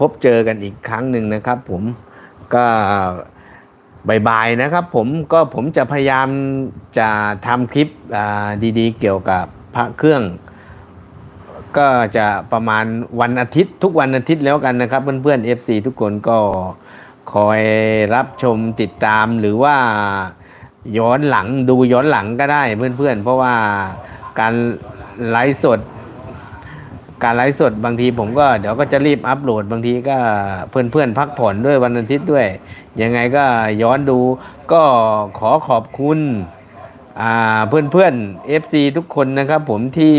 พบเจอกันอีกครั้งหนึ่งนะครับ ผมก็บายๆนะครับ ผมก็ผมจะพยายามจะทำคลิปดีๆ เกี่ยวกับพระเครื่อง ก็จะประมาณวันอาทิตย์ทุกวันอาทิตย์แล้วกันนะครับ เพื่อนๆ FC ทุกคนก็คอยรับชมติดตามหรือว่าย้อนหลังดูย้อนหลังก็ได้เพื่อนๆ เพราะว่าการไลฟ์สด การไลฟ์สดบางทีผมก็เดี๋ยวก็จะรีบอัปโหลดบางทีก็เพื่อนๆพักผ่อนด้วยวันอาทิตย์ด้วย ยังไงก็ย้อนดูก็ขอขอบคุณอ่าเพื่อนๆ FC ทุกคนนะครับผมที่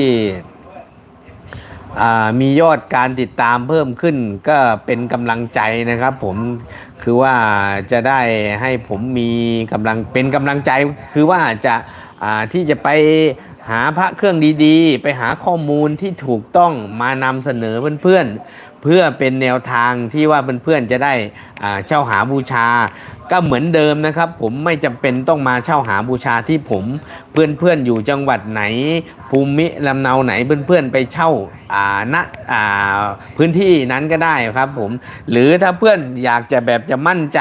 อ่ามียอดการติดตามเพิ่มขึ้นก็เป็นกำลังใจนะครับผมคือว่าจะได้ให้ผมมีกำลังเป็นกำลังใจคือว่าจะอ่าที่จะไป หาพระเครื่องดีๆ ไปหาข้อมูลที่ถูกต้องมานำเสนอเพื่อนๆ เพื่อเป็นแนวทางที่ว่าเพื่อนๆจะได้เช่าหาบูชา ก็เหมือนเดิมนะครับ ผมไม่จำเป็นต้องมาเช่าหาบูชาที่ผมเพื่อนๆอยู่จังหวัดไหน ภูมิลำเนาไหนเพื่อนๆไปเช่าอ่าณอ่าพื้นที่นั้นก็ได้ครับผมหรือถ้าเพื่อนอยากจะแบบจะมั่นใจ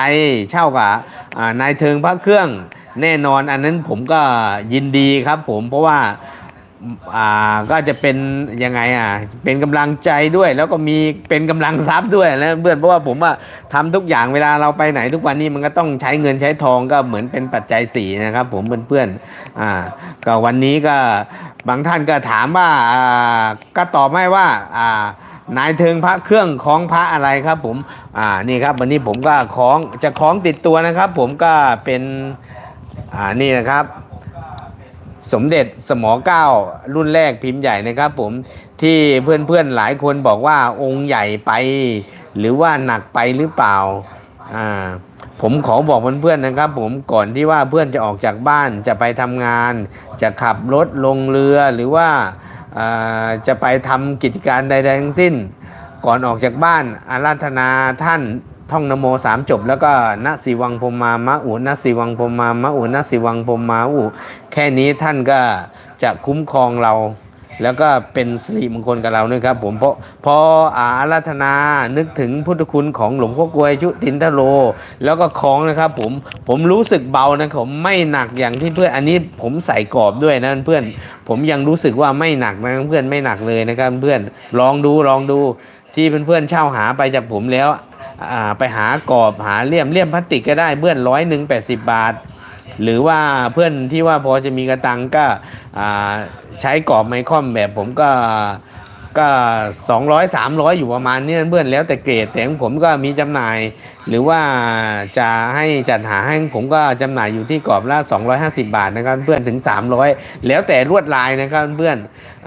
เช่ากับอ่านายเทิงพระเครื่อง แน่นอนอันนั้นผมก็ยินดีครับผมเพราะว่าอ่าก็จะเป็นยังไงอะเป็นกำลังใจด้วย แล้วก็มีเป็นกำลังทรัพย์ด้วยนะเพื่อนเพราะว่าผมว่าทำทุกอย่างเวลาเราไปไหนทุกวันนี้มันก็ต้องใช้เงินใช้ทองก็เหมือนเป็นปัจจัยสี่นะครับผมเพื่อนๆอ่าก็วันนี้ก็บางท่านก็ถามว่าอ่าก็ตอบไม่ว่าอ่านายเทิงพระเครื่องของพระอะไรครับผมอ่านี่ครับวันนี้ผมก็ของจะของติดตัวนะครับ ผมก็เป็น อ่านี่นะครับ สมเด็จสมอเก้ารุ่นแรกพิมพ์ใหญ่นะครับ ผมที่เพื่อนๆหลายคนบอกว่าองค์ใหญ่ไป หรือว่าหนักไปหรือเปล่าอ่าผมขอบอกเพื่อนๆนะครับ ผมก่อนที่ว่าเพื่อนจะออกจากบ้านจะไปทำงาน จะขับรถลงเรือหรือว่าอ่าจะไปทำกิจการใดๆทั้งสิ้น ก่อนออกจากบ้านอาราธนาท่าน ท่องนโมสามจบแล้วก็นสีวังพรมามะอุนสีวังพรมามะอุนสีวังพรมาอุแค่นี้ท่านก็จะคุ้มครองเรา แล้วก็เป็นสิริมงคลกับเราด้วยครับ ผมเพราะพออาราธนานึกถึงพุทธคุณของหลวงพ่อกวยชุตินทโล แล้วก็คล้องนะครับ ผมผมรู้สึกเบานะผมไม่หนักอย่างที่เพื่อนอันนี้ผมใส่กรอบด้วยนะเพื่อน ผมยังรู้สึกว่าไม่หนักนะเพื่อนไม่หนักเลยนะครับเพื่อนลองดูลองดูที่เพื่อนๆเช่าหาไปจากผมแล้ว ไปหากรอบหาเลี่ยมเลี่ยมพลาสติกก็ได้เพื่อนร้อยหนึ่งแปดสิบบาท หรือว่าเพื่อนที่ว่าพอจะมีกระตังก็ใช้กรอบไมคอมแบบผมก็ ก็สองร้อยสามร้อยอยู่ประมาณนี้นะเพื่อนแล้วแต่เกรดแต่ของผมก็มีจำหน่าย หรือว่าจะให้จัดหาให้ผมก็จำหน่ายอยู่ที่กรอบละ250บาทนะครับเพื่อนถึง300แล้วแต่ลวดลายนะครับเพื่อน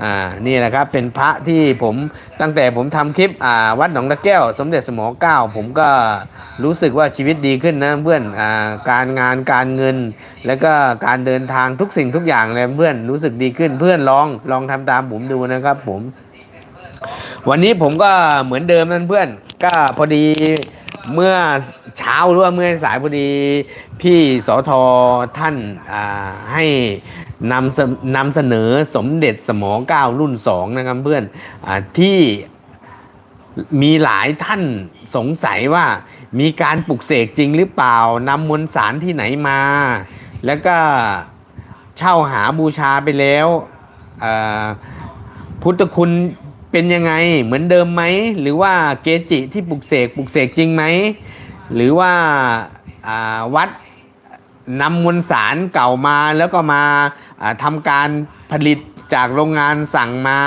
อ่านี่แหละครับเป็นพระที่ผมตั้งแต่ผมทำคลิปอ่าวัดหนองตะแก้ว สมเด็จสมอเก้าผมก็รู้สึกว่าชีวิตดีขึ้นนะเพื่อนอ่าการงานการเงิน แล้วก็การเดินทางทุกสิ่งทุกอย่างเลยเพื่อนรู้สึกดีขึ้นเพื่อนลองลองทำตามผมดูนะครับผม วันนี้ผมก็เหมือนเดิมนั่นเพื่อน ก็พอดีเมื่อเช้าหรือว่าเมื่อสายพอดีพี่สอทอท่านอ่าให้นำนำเสนอสมเด็จสมอเก้ารุ่นสองนะครับเพื่อนอาที่มีหลายท่านสงสัยว่ามีการปลุกเสกจริงหรือเปล่านำมวลสารที่ไหนมา แล้วก็เช่าหาบูชาไปแล้วอ่าพุทธคุณ เป็นยังไงเหมือนเดิมไหมหรือว่าเกจิที่ปลุกเสกปลุกเสกจริงไหมหรือว่าาวัดนำมวลสารเก่ามาแล้วก็มาาทำการผลิตจากโรงงานสั่งมา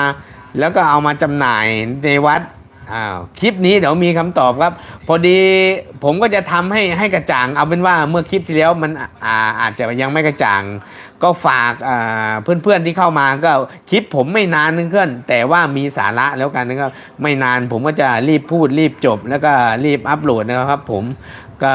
แล้วก็เอามาจำหน่ายในวัด อ้าวคลิปนี้เดี๋ยวมีคำตอบครับ พอดีผมก็จะทำให้ให้กระจ่าง เอาเป็นว่าเมื่อคลิปที่แล้วมันอ่าอาจจะยังไม่กระจ่าง ก็ฝากเพื่อนๆที่เข้ามาก็คลิปผมไม่นานนึงเพื่อนแต่ว่ามีสาระแล้วกันนะครับไม่นานผมก็จะรีบพูดรีบจบ แล้วก็รีบอัปโหลดนะครับผมก็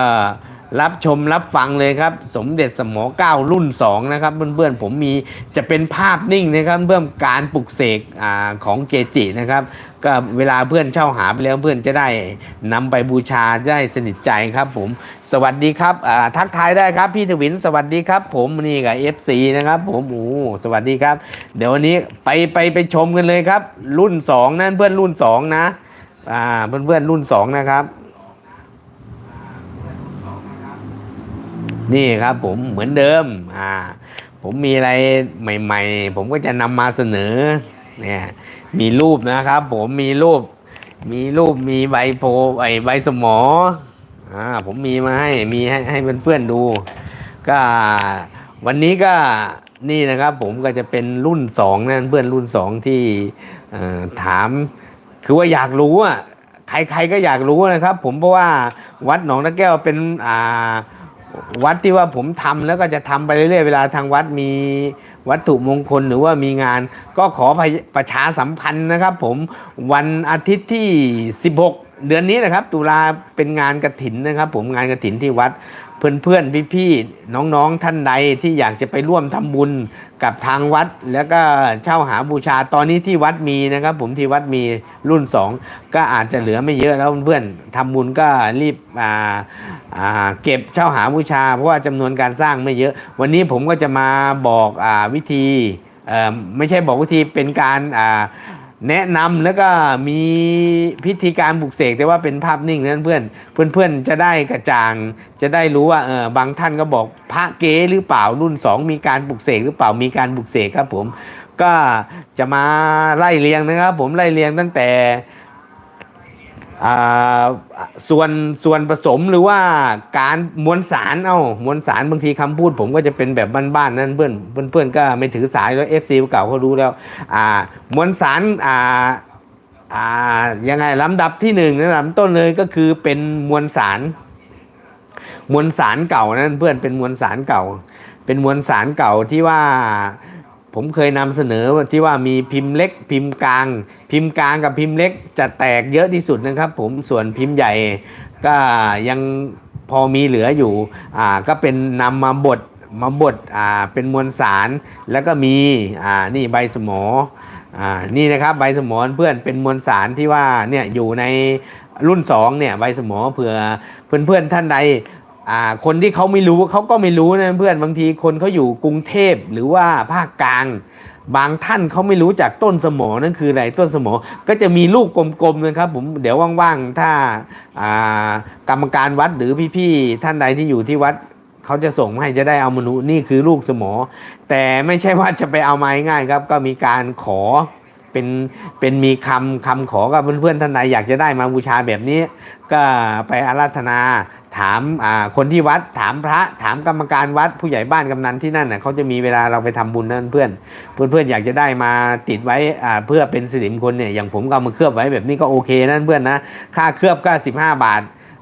รับชมรับฟังเลยครับ สมเด็จสมอเก้ารุ่น 2 นะครับ เพื่อนๆผมมีจะเป็นภาพนิ่งนะครับเพื่อการปลุกเสกอของเกจินะครับ ก็เวลาเพื่อนเช่าหาไปแล้วเพื่อนจะได้นำไปบูชาได้สนิทใจครับผม สวัสดีครับทักทายได้ครับพี่ทวินสวัสดีครับ ผมนี่กับ FC นะครับ ผมโอ้สวัสดีครับ เดี๋ยววันนี้ไปไปไปชมกันเลยครับ รุ่น 2 นั่นเพื่อนรุ่น 2 นะอ่าเพื่อนรุ่นสองนะครับ นี่ครับผมเหมือนเดิมอ่าผมมีอะไรใหม่ ๆ ผมก็จะนำมาเสนอเนี่ยมีรูปนะครับ ผมมีรูป มีรูปมีใบโพไอใบสมออ่าผมมีมาให้มีให้ให้เพื่อนๆดู ก็วันนี้ก็นี่นะครับผมก็จะเป็นรุ่นสองนั่นเพื่อนรุ่นสองที่ถาม คือว่าอยากรู้อะใครๆก็อยากรู้นะครับ ผมเพราะว่าวัดหนองตะแก้วเป็นอ่า วัดที่ว่าผมทำแล้วก็จะทำไปเรื่อยๆเวลาทางวัดมีวัตถุมงคลหรือว่ามีงาน ก็ขอประชาสัมพันธ์นะครับ ผมวันอาทิตย์ที่ 16 เดือนนี้นะครับ ตุลาเป็นงานกระถินนะครับ ผมงานกระถินที่วัด เพื่อนๆพี่ๆน้องๆท่านใดที่อยากจะไปร่วมทำบุญกับทางวัด แล้วก็เช่าหาบูชาตอนนี้ที่วัดมีนะครับ ผมที่วัดมีรุ่น 2 ก็อาจจะเหลือไม่เยอะแล้วเพื่อนๆทำบุญก็รีบอ่าอ่าเก็บเช่าหาบูชา เพราะว่าจำนวนการสร้างไม่เยอะ วันนี้ผมก็จะมาบอกอ่าวิธีไม่ใช่บอกวิธีเป็นการอ่า แนะนำแล้วก็มีพิธีการบุกเสกแต่ว่าเป็นภาพนิ่งนั้นเพื่อนเพื่อนเพื่อนๆจะได้กระจ่าง จะได้รู้ว่าเออบางท่านก็บอกพระเก๋หรือเปล่ารุ่น 2 มีการบุกเสกหรือเปล่ามีการบุกเสกครับผมก็จะมาไล่เรียงนะครับ ผมไล่เรียงตั้งแต่ ส่วนส่วนผสมหรือว่าการมวลสารเอามวลสารบางทีคำพูด ผมก็จะเป็นแบบบ้านๆนั่นเพื่อนเพื่อนเพื่อนๆก็ไม่ถือสายแล้วเอฟซีเก่าเขารู้แล้วอ่ามวลสารอ่าอ่ายังไงลำดับที่หนึ่งนะลำต้นเลยก็คือเป็นมวลสาร มวลสารเก่านั่นเพื่อนเป็นมวลสารเก่า เป็นมวลสารเก่าที่ว่า ผมเคยนำเสนอที่ว่ามีพิมพ์เล็ก พิมพ์กลาง พิมพ์กลางกับพิมพ์เล็กจะแตกเยอะที่สุดนะครับ ผมส่วนพิมพ์ใหญ่ก็ยังพอมีเหลืออยู่อ่าก็เป็นนำมาบดมาบดอ่าเป็นมวลสารแล้วก็มีอ่านี่ใบสมออ่านี่นะครับใบสมอเพื่อนเป็นมวลสารที่ว่าเนี่ยอยู่ในรุ่น2เนี่ยใบสมอเผื่อเพื่อนๆท่านใด อ่าคนที่เขาไม่รู้เขาก็ไม่รู้นะเพื่อนบางทีคนเขาอยู่กรุงเทพหรือว่าภาคกลาง บางท่านเขาไม่รู้จักต้นสมอนั่นคืออะไรต้นสมอก็จะมีลูกกลมๆนะครับผมเดี๋ยวว่างๆถ้าอ่ากรรมการวัดหรือพี่ๆท่านใดที่อยู่ที่วัดเขาจะส่งให้จะได้เอามนุนี่คือลูกสมอ แต่ไม่ใช่ว่าจะไปเอามาง่ายครับ ก็มีการขอ เป็นเป็นมีคำคำขอกับเพื่อนๆท่านใดอยากจะได้มาบูชาแบบนี้ ก็ไปอาราธนาถามอ่าคนที่วัดถามพระถามกรรมการวัดผู้ใหญ่บ้านกำนันที่นั่นน่ะเขาจะมีเวลาเราไปทำบุญนั่นเพื่อนเพื่อนอนๆอยากจะได้มาติดไว้อ่าเพื่อเป็นสิริมงคลเนี่ยอย่างผมก็มาเคลือบไว้แบบนี้ก็โอเคนั่นเพื่อนนะค่าเคลือบก็ 15 บาท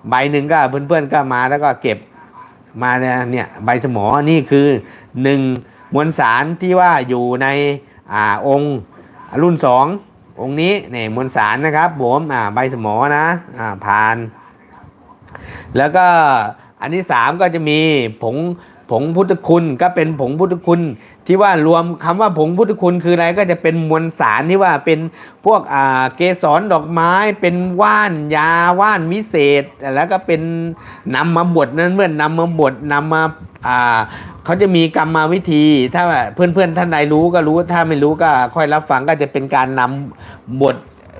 ใบหนึ่งก็เพื่อนเพื่อนๆก็มาแล้วก็เก็บมาเนี่ยเนี่ยใบสมอนี่คือหนึ่งมวลสารที่ว่าอยู่ในอ่าองค์ รุ่นสององค์นี้เนี่ยมวลสารนะครับผมอ่าใบสมอนะอ่าผ่าน แล้วก็อันที่สามก็จะมีผงผงพุทธคุณก็เป็นผงพุทธคุณ ที่ว่ารวมคำว่าผงพุทธคุณคืออะไรก็จะเป็นมวลสารที่ว่าเป็นพวกอ่าเกสรดอกไม้ เป็นว่านยาว่านวิเศษ แล้วก็เป็นนำมาบดนั้นเมื่อนนำมาบดนำมาอ่าเขาจะมีกรรมวิธี ถ้าเพื่อนๆท่านใดรู้ก็รู้ถ้าไม่รู้ก็ค่อยรับฟังก็จะเป็นการนำบด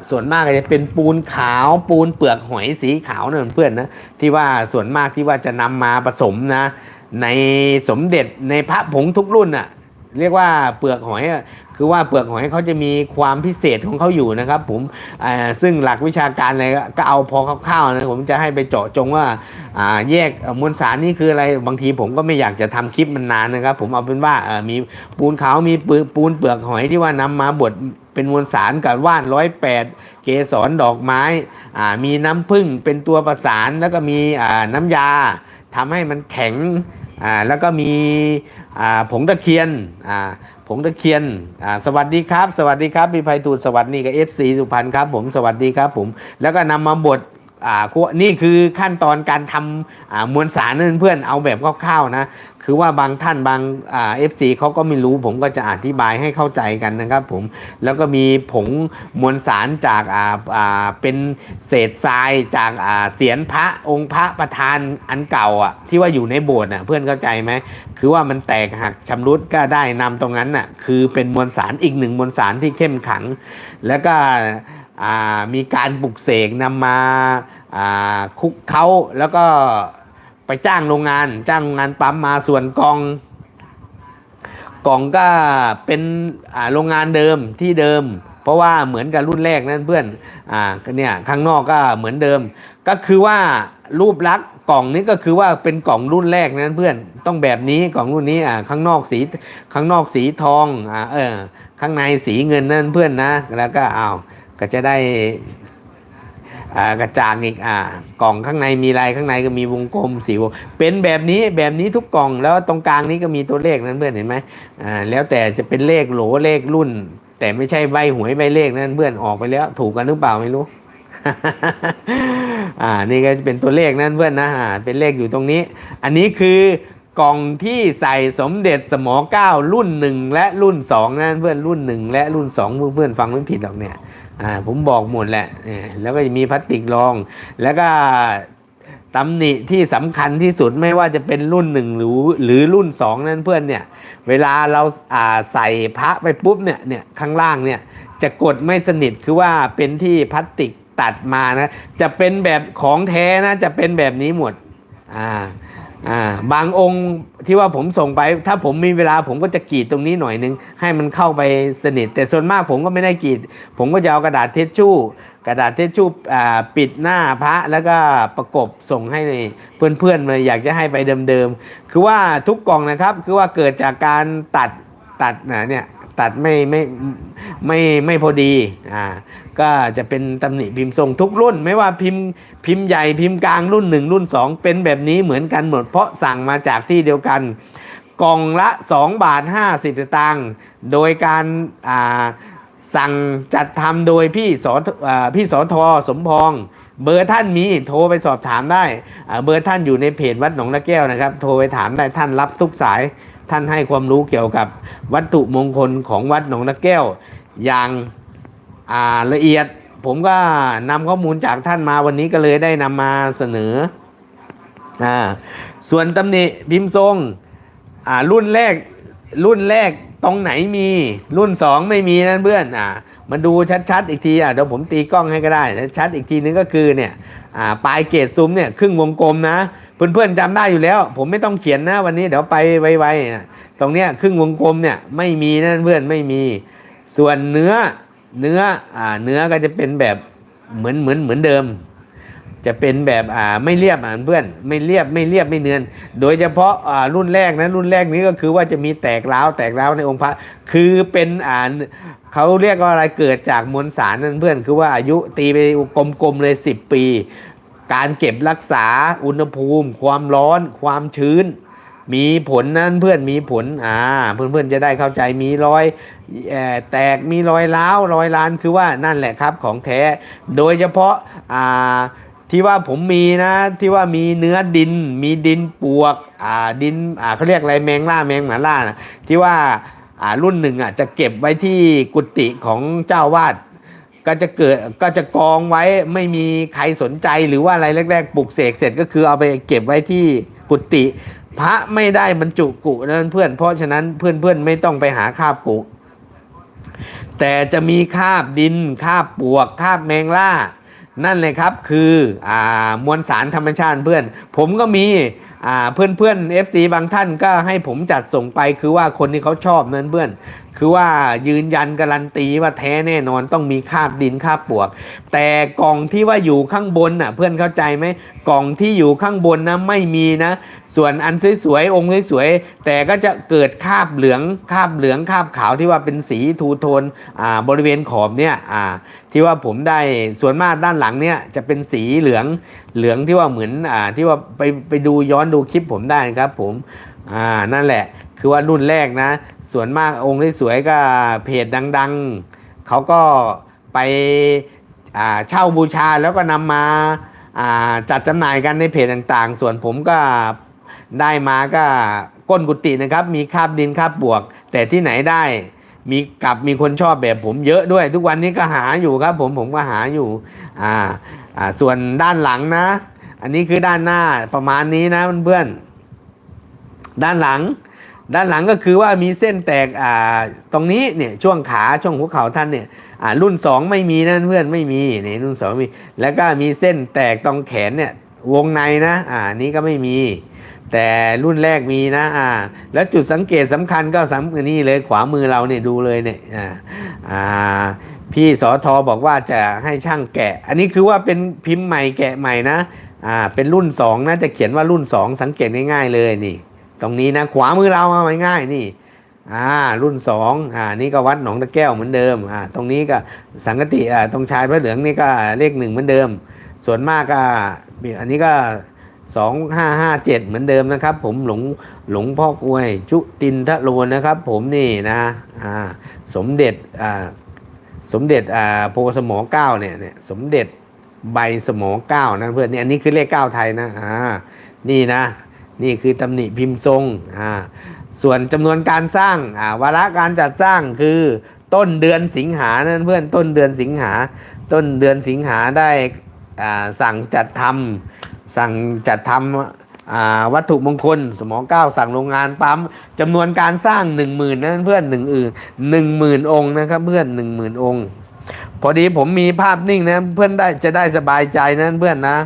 ส่วนมากจะเป็นปูนขาวปูนเปลือกหอยสีขาวนะเพื่อนๆนะที่ว่าส่วนมากที่ว่าจะนำมาผสมนะ ในสมเด็จในพระผงทุกรุ่นน่ะ เรียกว่าเปลือกหอยคือว่าเปลือกหอยเขาจะมีความพิเศษของเขาอยู่นะครับ ผมซึ่งหลักวิชาการอะไรก็เอาพอคร่าวๆนะผมจะให้ไปเจาะจงว่าแยกมวลสารนี่คืออะไรบางทีผมก็ไม่อยากจะทำคลิปมันนานนะครับ ผมเอาเป็นว่ามีปูนขาวมีปูนเปลือกหอยที่ว่านำมาบดเป็นมวลสารกับว่านร้อยแปดเกสรดอกไม้มีน้ำผึ้งเป็นตัวประสานแล้วก็มีน้ำยาทำให้มันแข็ง อ่าแล้วก็มีอ่าผงตะเคียนอ่าผงตะเคียนอ่าสวัสดีครับ สวัสดีครับพี่ไพฑูรย์สวัสดีกับเอฟซีสุพรรณครับผมสวัสดีครับผมแล้วก็นำมาบดอ่าคั่วนี่คือขั้นตอนการทำอ่ามวลสารนั่นเพื่อนเอาแบบคร่าวๆนะ คือว่าบางท่านบางเอฟซีเขาก็ไม่รู้ผมก็จะอธิบายให้เข้าใจกันนะครับผมแล้วก็มีผงมวลสารจากอ่าอ่าเป็นเศษทรายจากอ่าเสียนพระองค์พระประธานอันเก่าอะที่ว่าอยู่ในโบสถ์อะเพื่อนเข้าใจไหมคือว่ามันแตกหักชำรุดก็ได้นำตรงนั้นน่ะคือเป็นมวลสารอีกหนึ่งมวลสารที่เข้มขัง แล้วก็มีการปลุกเสกนำมาาคุกเขาแล้วก็ จ้างโรงงาน จ้างโรงงานปั๊มมาส่วนกอง กล่องก็เป็นโรงงานเดิมที่เดิม เพราะว่าเหมือนกับรุ่นแรกนั่นเพื่อนอ่าเนี่ยข้างนอกก็เหมือนเดิม ก็คือว่ารูปลักษณ์กล่องนี้ก็คือว่าเป็นกล่องรุ่นแรกนั้นเพื่อนต้องแบบนี้กล่องรุ่นนี้อ่าข้างนอกสีข้างนอกสีทองอ่าเออข้างในสีเงินนั่นเพื่อนนะแล้วก็อ้าวก็จะได้ กระจางอีกอ่ากล่องข้างในมีลายข้างในก็มีวงกลมสีวงเป็นแบบนี้แบบนี้ทุกกล่องแล้วตรงกลางนี้ก็มีตัวเลขนั้นเพื่อนเห็นไหมอ่าแล้วแต่จะเป็นเลขโหลเลขรุ่น แต่ไม่ใช่ใบหวยใบเลขนั่นเพื่อนออกไปแล้วถูกกันหรือเปล่าไม่รู้อ่านี่ก็จะเป็นตัวเลขนั่นเพื่อนนะอ่าเป็นเลขอยู่ตรงนี้ อันนี้คือกล่องที่ใส่สมเด็จสมอเก้ารุ่นหนึ่งและรุ่นสองนั่นเพื่อนรุ่นหนึ่งและรุ่นสองเพื่อนๆฟังไม่ผิดหรอกเนี่ย อ่าผมบอกหมดแหละเออแล้วก็จะมีพลาสติกรอง แล้วก็ตำหนิที่สำคัญที่สุดไม่ว่าจะเป็นรุ่นหนึ่งหรือหรือรุ่นสองนั่นเพื่อนเนี่ย เวลาเราอ่าใส่พระไปปุ๊บเนี่ยเนี่ยข้างล่างเนี่ยจะกดไม่สนิทคือว่าเป็นที่พลาสติกตัดมานะ จะเป็นแบบของแท้นะจะเป็นแบบนี้หมดอ่า อ่าบางองค์ที่ว่าผมส่งไป ถ้าผมมีเวลาผมก็จะกรีดตรงนี้หน่อยนึง ให้มันเข้าไปสนิท แต่ส่วนมากผมก็ไม่ได้กรีด ผมก็จะเอากระดาษเทชชู่ กระดาษเทชชู่อ่าปิดหน้าพระแล้วก็ประกบส่งให้เพื่อนๆเลยอยากจะให้ไปเดิมๆคือว่าทุกกล่องนะครับคือว่าเกิดจากการตัดตัดนะเนี่ย ตัดไม่ไม่ไม่ไม่พอดีอ่าก็จะเป็นตำหนิพิมพ์ทรงทุกรุ่น ไม่ว่าพิมพ์พิมพ์ใหญ่พิมพ์กลางรุ่นหนึ่งรุ่นสองเป็นแบบนี้เหมือนกันหมด เพราะสั่งมาจากที่เดียวกัน กล่องละ 2 บาท 50สตางค์โดยการอ่าสั่งจัดทำโดยพี่สออ่าพี่สอทอสมพองเบอร์ท่านมีโทรไปสอบถามได้ เบอร์ท่านอยู่ในเพจวัดหนองละแก้วนะครับ โทรไปถามได้ท่านรับทุกสาย ท่านให้ความรู้เกี่ยวกับวัตถุมงคลของวัดหนองละแก้ว อย่างาละเอียด ผมก็นำข้อมูลจากท่านมาวันนี้ก็เลยได้นำมาเสนออส่วนตำหนิพิมพ์ทรงรุ่นแรกรุ่นแรกตรงไหนมีรุ่นสองไม่มีนั่นเพื่อนอ่ามาดูชัดๆอีกทีอะเดี๋ยวผมตีกล้องให้ก็ได้ชัดอีกทีนึงก็คือเนี่ยอ่าปลายเกตซุ้มเนี่ยครึ่งวงกลมนะ เพื่อนๆจำได้อยู่แล้ว ผมไม่ต้องเขียนนะวันนี้เดี๋ยวไปไวๆตรงเนี้ยครึ่งวงกลมเนี่ยไม่มีนั่นเพื่อนไม่มี ส่วนเนื้อเนื้ออ่าเนื้อก็จะเป็นแบบเหมือนเหมือนเหมือนเดิม จะเป็นแบบอ่าไม่เรียบอ่าเพื่อนไม่เรียบไม่เรียบไม่เนือนโดยเฉพาะอ่ารุ่นแรกนะรุ่นแรกนี้ก็คือว่าจะมีแตกร้าวแตกร้าวในองค์พระคือเป็นอ่าเขาเรียกว่าอะไรเกิดจากมวลสารนั่นเพื่อนคือว่าอายุตีไปกลมๆเลย 10 ปี การเก็บรักษาอุณหภูมิ ความร้อน ความชื้น มีผลนั้นเพื่อนมีผลอ่าเพื่อนๆจะได้เข้าใจมีรอยแตกมีรอยร้าวรอยลานคือว่านั่นแหละครับของแท้ โดยเฉพาะอ่าที่ว่าผมมีนะที่ว่ามีเนื้อดิน มีดินปวกอ่าดินอ่าเขาเรียกอะไรแมงล่าแมงหมาล่านะที่ว่าอ่ารุ่นหนึ่งอะจะเก็บไว้ที่กุฏิของเจ้าวาด ก็จะเกิดก็จะกองไว้ไม่มีใครสนใจหรือว่าอะไรแรกๆปลุกเสกเสร็จก็คือเอาไปเก็บไว้ที่กุฏิพระไม่ได้บรรจุกุนั้นเพื่อน เพราะฉะนั้นเพื่อนๆไม่ต้องไปหาคาบกุ แต่จะมีคาบดินคาบปวกคาบแมงล่า นั่นเลยครับคืออ่ามวลสารธรรมชาติเพื่อน ผมก็มีอ่าเพื่อนเพื่อนๆ FC บางท่านก็ให้ผมจัดส่งไปคือว่าคนที่เขาชอบนั้นเพื่อน คือว่ายืนยันการันตีว่าแท้แน่นอนต้องมีคาบดินคาบปวก แต่กล่องที่ว่าอยู่ข้างบนน่ะ เพื่อนเข้าใจไหมกล่องที่อยู่ข้างบนนะไม่มีนะ ส่วนอันสวยๆองค์สวยๆแต่ก็จะเกิดคาบเหลืองคาบเหลืองคาบขาวที่ว่าเป็นสีทูโทนอ่าบริเวณขอบเนี่ยอ่าที่ว่าผมได้ส่วนมากด้านหลังเนี่ยจะเป็นสีเหลืองเหลืองที่ว่าเหมือนอ่าที่ว่าไปไปดูย้อนดูคลิปผมได้นะครับผมอ่านั่นแหละคือว่ารุ่นแรกนะ ส่วนมากองค์ที่สวยก็เพจดังๆ เขาก็ไปเช่าบูชาแล้วก็นำมาจัดจำหน่ายกันในเพจต่างๆ ส่วนผมก็ได้มาก็ก้นกุฏินะครับ มีคาบดินคาบบวก แต่ที่ไหนได้มีกลับมีคนชอบแบบผมเยอะด้วย ทุกวันนี้ก็หาอยู่ครับ ผมผมก็หาอยู่อ่าอ่าส่วนด้านหลังนะ อันนี้คือด้านหน้าประมาณนี้นะเพื่อนๆด้านหลัง ด้านหลังก็คือว่ามีเส้นแตกอ่าตรงนี้เนี่ยช่วงขาช่วงหัวเข่าท่านเนี่ยอ่ารุ่นสองไม่มีนะเพื่อนไม่มีนี่รุ่นสองมีแล้วก็มีเส้นแตกตรงแขนเนี่ยวงในนะอ่านี้ก็ไม่มี แต่รุ่นแรกมีนะอ่าแล้วจุดสังเกตสำคัญก็สำนี่เลยขวามือเราเนี่ยดูเลยเนี่ยอ่าอ่าพี่สอทอบอกว่าจะให้ช่างแกะ อันนี้คือว่าเป็นพิมพ์ใหม่แกะใหม่นะอ่าเป็นรุ่นสองนะจะเขียนว่ารุ่นสองสังเกตง่ายๆเลยนี่ ตรงนี้นะขวามือเราเอาง่ายๆนี่อ่ารุ่นสองอ่านี่ก็วัดหนองตะแก้วเหมือนเดิมอ่าตรงนี้ก็สังกติอ่าตรงชายพระเหลืองนี่ก็เลขหนึ่งเหมือนเดิม ส่วนมากก็อันนี้ก็สองห้าห้าเจ็ดเหมือนเดิมนะครับ ผมหลงหลงพ่อกล้วย จุตินทะโลนะครับ ผมนี่นะอ่าสมเด็จอ่าสมเด็จอ่าโพสมอเก้าเนี่ยเนี่ยสมเด็จใบสมอเก้านะเพื่อนนี่อันนี้คือเลขเก้าไทยนะอ่านี่นะ นี่คือตำหนิพิมพ์ทรงอ่าส่วนจำนวนการสร้างอ่าวาระการจัดสร้างคือต้นเดือนสิงหานั่นเพื่อนต้นเดือนสิงหา ต้นเดือนสิงหาได้อ่าสั่งจัดทำสั่งจัดทำอ่าวัตถุมงคล สมอเก้าสั่งโรงงานปั๊มจำนวนการสร้างหนึ่งหมื่นนั่นเพื่อนหนึ่งอื่นหนึ่งหมื่นองค์นะครับเพื่อนหนึ่งหมื่นองค์พอดีผมมีภาพนิ่งนะเพื่อนได้จะได้สบายใจนะเพื่อนนะ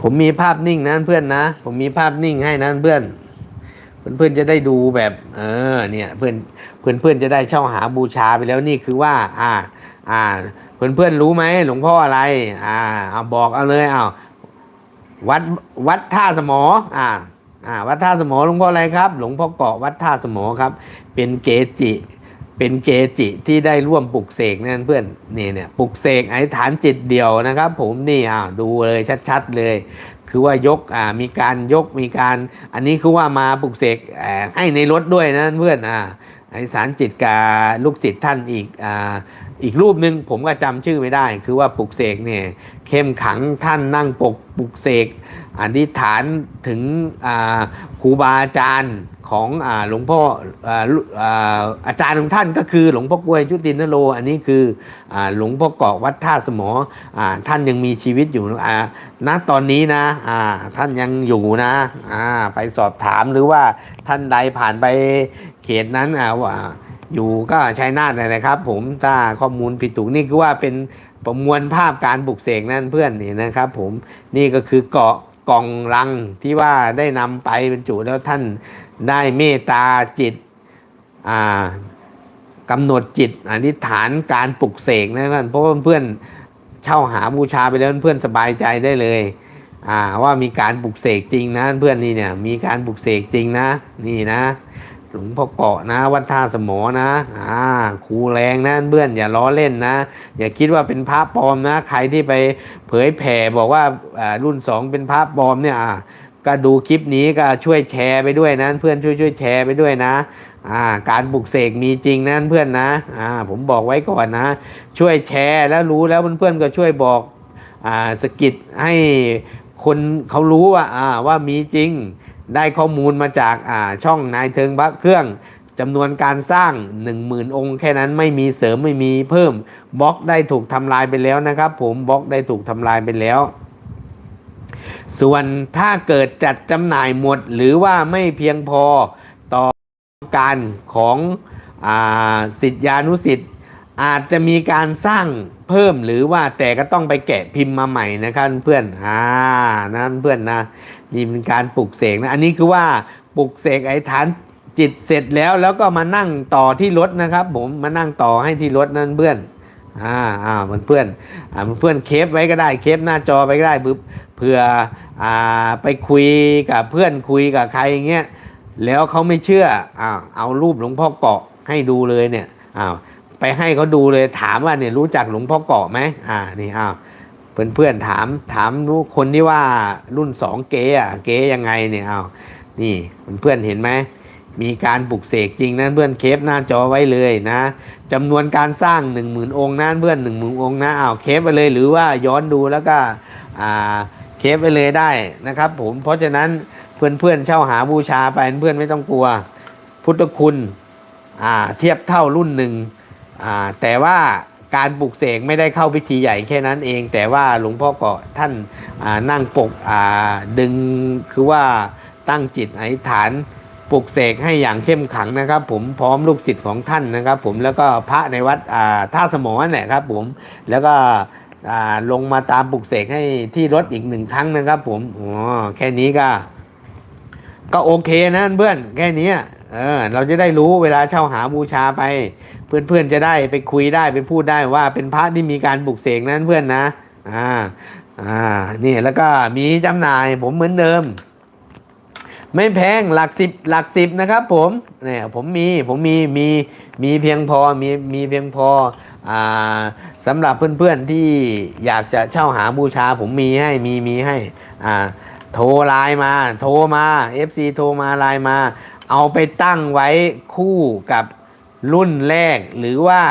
ผมมีภาพนิ่งนะเพื่อนนะ ผมมีภาพนิ่งให้นะเพื่อนเพื่อนเพื่อนๆจะได้ดูแบบ เออ เนี่ย เพื่อนเพื่อนเพื่อนจะได้เช่าหาบูชาไปแล้วนี่คือว่า อ่า อ่า เพื่อนเพื่อนรู้ไหมหลวงพ่ออะไร อ่า เอาบอกเอาเลยเอาวัดวัดท่าสมอ อ่า อ่า วัดท่าสมอหลวงพ่ออะไรครับ หลวงพ่อเกาะวัดท่าสมอครับ เป็นเกจิ เป็นเกจิที่ได้ร่วมปลุกเสกนั่นเพื่อนนี่เนี่ยปลุกเสกไอ้ฐานจิตเดียวนะครับ ผมนี่อ่าดูเลยชัดๆเลย คือว่ายกอ่ามีการยกมีการ อันนี้คือว่ามาปลุกเสกให้ในรถด้วยนะเพื่อนอ่าไอ้สารจิตกับลูกศิษย์ท่านอีกอ่าอีกรูปหนึ่งผมก็จำชื่อไม่ได้ คือว่าปลุกเสกเนี่ยเข้มขังท่านนั่งปกปลุกเสกอธิษฐานถึงอ่าครูบาอาจารย์ ของอหลวงพ่ออาลุอ่าอาจารย์ของท่านก็คือหลวงพ่อกวยชุตินโล อันนี้คืออหลวงพ่อเกาะวัดท่าสมออท่านยังมีชีวิตอยู่ณตอนนี้นะท่านยังอยู่นะไปสอบถามหรือว่าท่านใดผ่านไปเขตนั้นออยู่ก็ใชัยนาทเลยนะครับ ผมถ้าข้อมูลผิดถูกนี่คือว่าเป็นประมวลภาพการบุกเสกนั่นเพื่อนนี่นะครับ ผมนี่ก็คือเกาะกล่องรังที่ว่าได้นำไปบรรจุแล้วท่าน ได้เมตตาจิตกำหนดจิตอธิษฐานการปลุกเสกนะครับเพราะเพื่อนเช่าหาบูชาไปแล้วเพื่อนสบายใจได้เลยว่ามีการปลุกเสกจริงนะเพื่อนนี่เนี่ยมีการปลุกเสกจริงนะนี่นะหลวงพ่อเกาะนะวัดท่าสมอนะอ่าครูแรงนะเพื่อนอย่าล้อเล่นนะ อย่าคิดว่าเป็นพระปลอมนะ ใครที่ไปเผยแผ่บอกว่ารุ่นสองเป็นพระปลอมเนี่ย ก็ดูคลิปนี้ก็ช่วยแชร์ไปด้วยนะเพื่อนช่วยช่วยแชร์ไปด้วยนะอ่าการปลุกเสกมีจริงนะเพื่อนนะอ่าผมบอกไว้ก่อนนะ ช่วยแชร์แล้วรู้แล้วเพื่อนๆก็ช่วยบอกอ่าสกิดให้คนเขารู้ว่าอ่าว่ามีจริงได้ข้อมูลมาจากอ่าช่องนายเทิงพระเครื่องจำนวนการสร้าง 10,000 องค์ แค่นั้นไม่มีเสริมไม่มีเพิ่มบล็อกได้ถูกทำลายไปแล้วนะครับ ผมบล็อกได้ถูกทำลายไปแล้ว ส่วนถ้าเกิดจัดจำหน่ายหมด หรือว่าไม่เพียงพอต่อการของอสิทธิานุสิทธิ์อาจจะมีการสร้างเพิ่มหรือว่าแต่ก็ต้องไปแกะพิมพ์มาใหม่นะครับเพื่อนอ่านั่นเพื่อนนะนี่เป็นการปลุกเสกนะอันนี้คือว่าปลุกเสกไอ้ฐานจิตเสร็จแล้วแล้วก็มานั่งต่อที่รถนะครับ ผมมานั่งต่อให้ที่รถนั่นเพื่อนอ่าอ่าเพื่อนเพื่อนอ่าเพื่อนเคปไว้ก็ได้เคปหน้าจอไปก็ได้ปึ๊บ เพื่ออไปคุยกับเพื่อนคุยกับใครอย่างเงี้ยแล้วเขาไม่เชื่ออ้าวเอารูปหลวงพ่อเกาะให้ดูเลยเนี่ยอ้าวไปให้เขาดูเลยถามว่าเนี่ยรู้จักหลวงพ่อเกาะไหมอ่านี่อ้าวเพื่อนเพื่อนๆถามถามรู้คนที่ว่ารุ่นสองเก๋อะเก๋ยังไงเนี่ยอ้าวนี่เพื่อนเห็นไหมมีการปลุกเสกจริงนะเพื่อนเคปหน้าจอไว้เลยนะจำนวนการสร้างหนึ่งหมื่นองค์นะเพื่อนหนึ่งหมื่นองค์นะอ้าวเคปไปเลยหรือว่าย้อนดูแล้วก็อ่า เคปไปเลยได้นะครับผมเพราะฉะนั้นเพื่อนเพื่อนๆเช่าหาบูชาไปเพื่อนไม่ต้องกลัว พุทธคุณอ่าเทียบเท่ารุ่นหนึ่งอ่าแต่ว่าการปลุกเสกไม่ได้เข้าพิธีใหญ่แค่นั้นเอง แต่ว่าหลวงพ่อก็ท่านอ่านั่งปกอ่าดึงคือว่าตั้งจิตอธิษฐานปลุกเสกให้อย่างเข้มขังนะครับ ผมพร้อมลูกศิษย์ของท่านนะครับ ผมแล้วก็พระในวัดอ่าท่าสมอนั่นแหละครับ ผมแล้วก็ ลงมาตามปลุกเสกให้ที่รถอีกหนึ่งครั้งนะครับผมอ๋อแค่นี้ก็ ก็โอเคนะเพื่อนแค่นี้เออเราจะได้รู้เวลาเช่าหาบูชาไป เพื่อนๆจะได้ไปคุยได้ไปพูดได้ว่าเป็นพระที่มีการปลุกเสกนั้นเพื่อนนะอ่าอ่านี่แล้วก็มีจำหน่ายผมเหมือนเดิม ไม่แพงหลักสิบหลักสิบนะครับผมเนี่ยผมมีผมมีมีมีเพียงพอมีมีเพียงพอ สำหรับเพื่อนๆที่อยากจะเช่าหาบูชาผมมีให้มีมีให้โทรไลน์มา โทรมา FC โทรมาไลน์มา เอาไปตั้งไว้คู่กับรุ่นแรกหรือว่า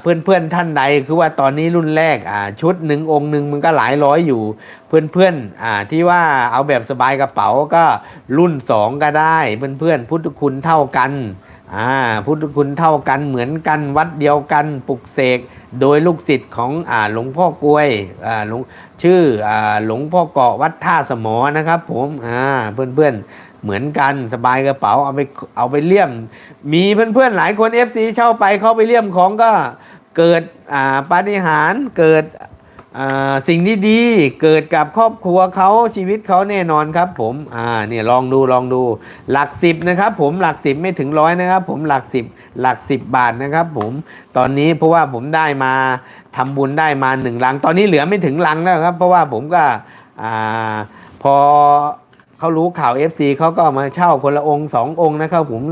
เพื่อนเพื่อนๆท่านใดคือว่าตอนนี้รุ่นแรกชุดหนึ่งองค์หนึ่งมันก็หลายร้อยอยู่ เพื่อนเพื่อนๆอ่าที่ว่าเอาแบบสบายกระเป๋าก็รุ่นสองก็ได้ เพื่อนเพื่อนๆพุทธคุณเท่ากัน อ่าพุทธคุณเท่ากันเหมือนกันวัดเดียวกันปลุกเสกโดยลูกศิษย์ของอ่าหลวงพ่อกลวยอ่าหลวงชื่ออ่าหลวงพ่อเกาะวัดท่าสมอนะครับผมอ่าเพื่อนๆเหมือนกันสบายกระเป๋าเอาไปเอาไปเลี่ยม มีเพื่อนๆหลายคน FC เช่าไปเขาไปเลี่ยมของก็เกิดอ่าปาฏิหาริย์เกิด สิ่งดีๆเกิดกับครอบครัวเขาชีวิตเขาแน่นอนครับผมอ่าเนี่ยลองดูลองดูหลักสิบนะครับผมหลักสิบไม่ถึงร้อยนะครับผมหลักสิบหลักสิบบาทนะครับผมตอนนี้เพราะว่าผมได้มาทำบุญได้มาหนึ่งลัง ตอนนี้เหลือไม่ถึงลังแล้วครับ เพราะว่าผมก็อ่าพอ เขารู้ข่าว FC เขาก็มาเช่าคนละองค์สององค์นะครับผม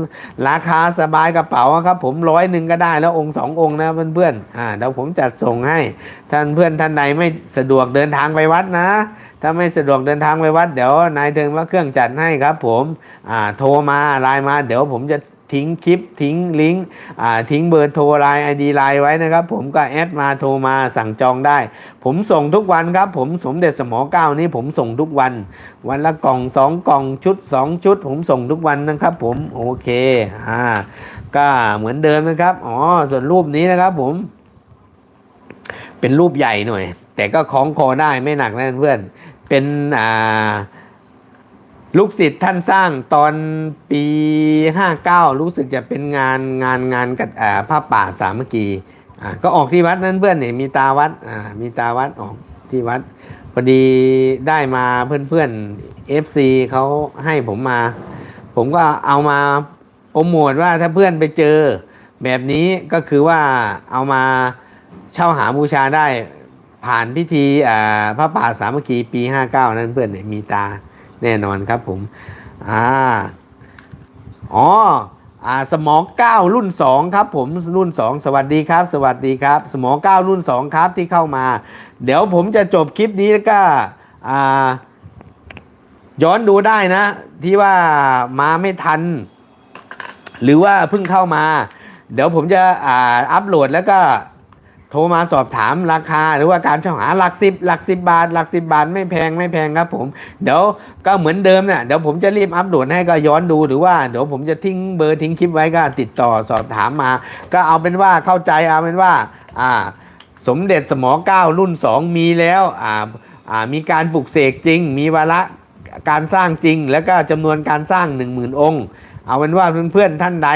ราคาสบายกระเป๋าครับผมร้อยหนึ่งก็ได้แล้วองค์สององค์นะเพื่อนๆอ่าเดี๋ยวผมจัดส่งให้ ท่านเพื่อนท่านใดไม่สะดวกเดินทางไปวัดนะ ถ้าไม่สะดวกเดินทางไปวัดเดี๋ยวนายเทิงว่าเครื่องจัดให้ครับ ผมอ่าโทรมาไลน์มาเดี๋ยวผมจะ ทิ้งคลิปทิ้งลิงก์ทิ้งเบอร์โทรไลน์ไอดีไลน์ไว้นะครับ ผมก็แอดมาโทรมาสั่งจองได้ ผมส่งทุกวันครับ ผมสมเด็จสมอเก้านี้ผมส่งทุกวัน วันละกล่องสองกล่องชุดสองชุด ผมส่งทุกวันนะครับ ผมโอเคอ่าก็เหมือนเดิมนะครับอ๋อส่วนรูปนี้นะครับ ผม เป็นรูปใหญ่หน่อย แต่ก็คล้องคอได้ไม่หนักนะเพื่อนเป็นอ่า ลูกศิษย์ท่านสร้างตอนปี 59 รู้สึกจะเป็นงานงานงานกับผ้าป่าสามัคคีอ่าก็ออกที่วัดนั้นเพื่อนเนี่ยมีตาวัดมีตาวัดออกที่วัดพอดีได้มาเพื่อนเพื่อนๆ FC เขาให้ผมมา ผมก็เอามาโปรโมทว่าถ้าเพื่อนไปเจอแบบนี้ก็คือว่าเอามาเช่าหาบูชาได้ผ่านพิธีอ่าพระป่าสามัคคีปี 59 นั้นเพื่อนเนี่ยมีตา แน่นอนครับผม อ่า อ๋อ อ่า สมองเก้ารุ่น2ครับผม รุ่น2สวัสดีครับ สวัสดีครับ สมองเก้ารุ่น2ครับที่เข้ามา เดี๋ยวผมจะจบคลิปนี้แล้วก็ อ่า ย้อนดูได้นะ ที่ว่ามาไม่ทัน หรือว่าเพิ่งเข้ามา เดี๋ยวผมจะ อ่า อัปโหลดแล้วก็ โทรมาสอบถามราคาหรือว่าการช่าหาหลักสิบหลักสิบบาท หลักสิบาทไม่แพงไม่แพงครับผม เดี๋ยวก็เหมือนเดิมเนี่ยเดี๋ยวผมจะรีบอัปโหลดให้ก็ย้อนดูหรือว่าเดี๋ยวผมจะทิ้งเบอร์ทิ้งคลิปไว้ก็ติดต่อสอบถามมา ก็เอาเป็นว่าเข้าใจเอาเป็นว่าอ่าสมเด็จสมอเก้ารุ่น 2 มีแล้วอ่าอ่ามีการปลุกเสกจริง มีวาระการสร้างจริง แล้วก็จำนวนการสร้าง 1 0,000 องค์ เอาเป็นว่าเพื่อนๆท่านใด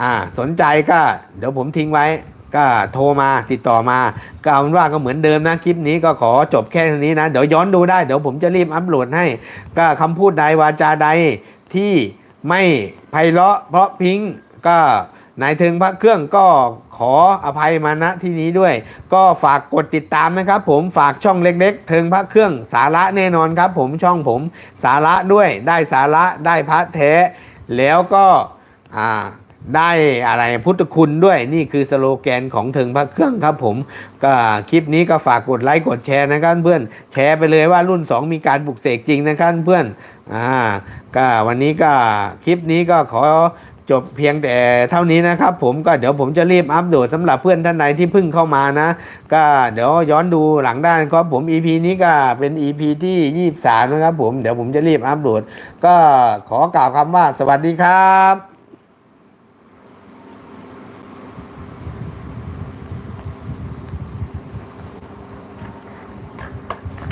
อ่าสนใจก็เดี๋ยวผมทิ้งไว้ ก็โทรมาติดต่อมาก็เอาเป็นว่าก็เหมือนเดิมนะคลิปนี้ก็ขอจบแค่นี้นะ เดี๋ยวย้อนดูได้เดี๋ยวผมจะรีบอัปโหลดให้ ก็คำพูดใดวาจาใดที่ไม่ไพเราะเพราะพิงก็นายเทิงพระเครื่องก็ขออภัยมาณที่นี้ด้วย ก็ฝากกดติดตามนะครับผมฝากช่องเล็กๆเทิงพระเครื่องสาระแน่นอนครับ ผมช่องผมสาระด้วยได้สาระได้พระแท้ แล้วก็อ่า ได้อะไรพุทธคุณด้วยนี่คือสโลแกนของเทิงพระเครื่องครับผมก็คลิปนี้ก็ฝากกดไลค์กดแชร์นะครับเพื่อนแชร์ไปเลยว่ารุ่น 2 มีการบุกเสกจริงนะครับเพื่อนอ่าก็วันนี้ก็คลิปนี้ก็ขอจบเพียงแต่เท่านี้นะครับผมก็เดี๋ยวผมจะรีบอัปโหลดสำหรับเพื่อนท่านใดที่เพิ่งเข้ามานะ ก็เดี๋ยวย้อนดูหลังด้ครับผม EP นี้ก็เป็น EP ที่ 23 นะครับผมเดี๋ยวผมจะรีบอัปโหลด ก็ขอกล่าวคำว่าสวัสดีครับ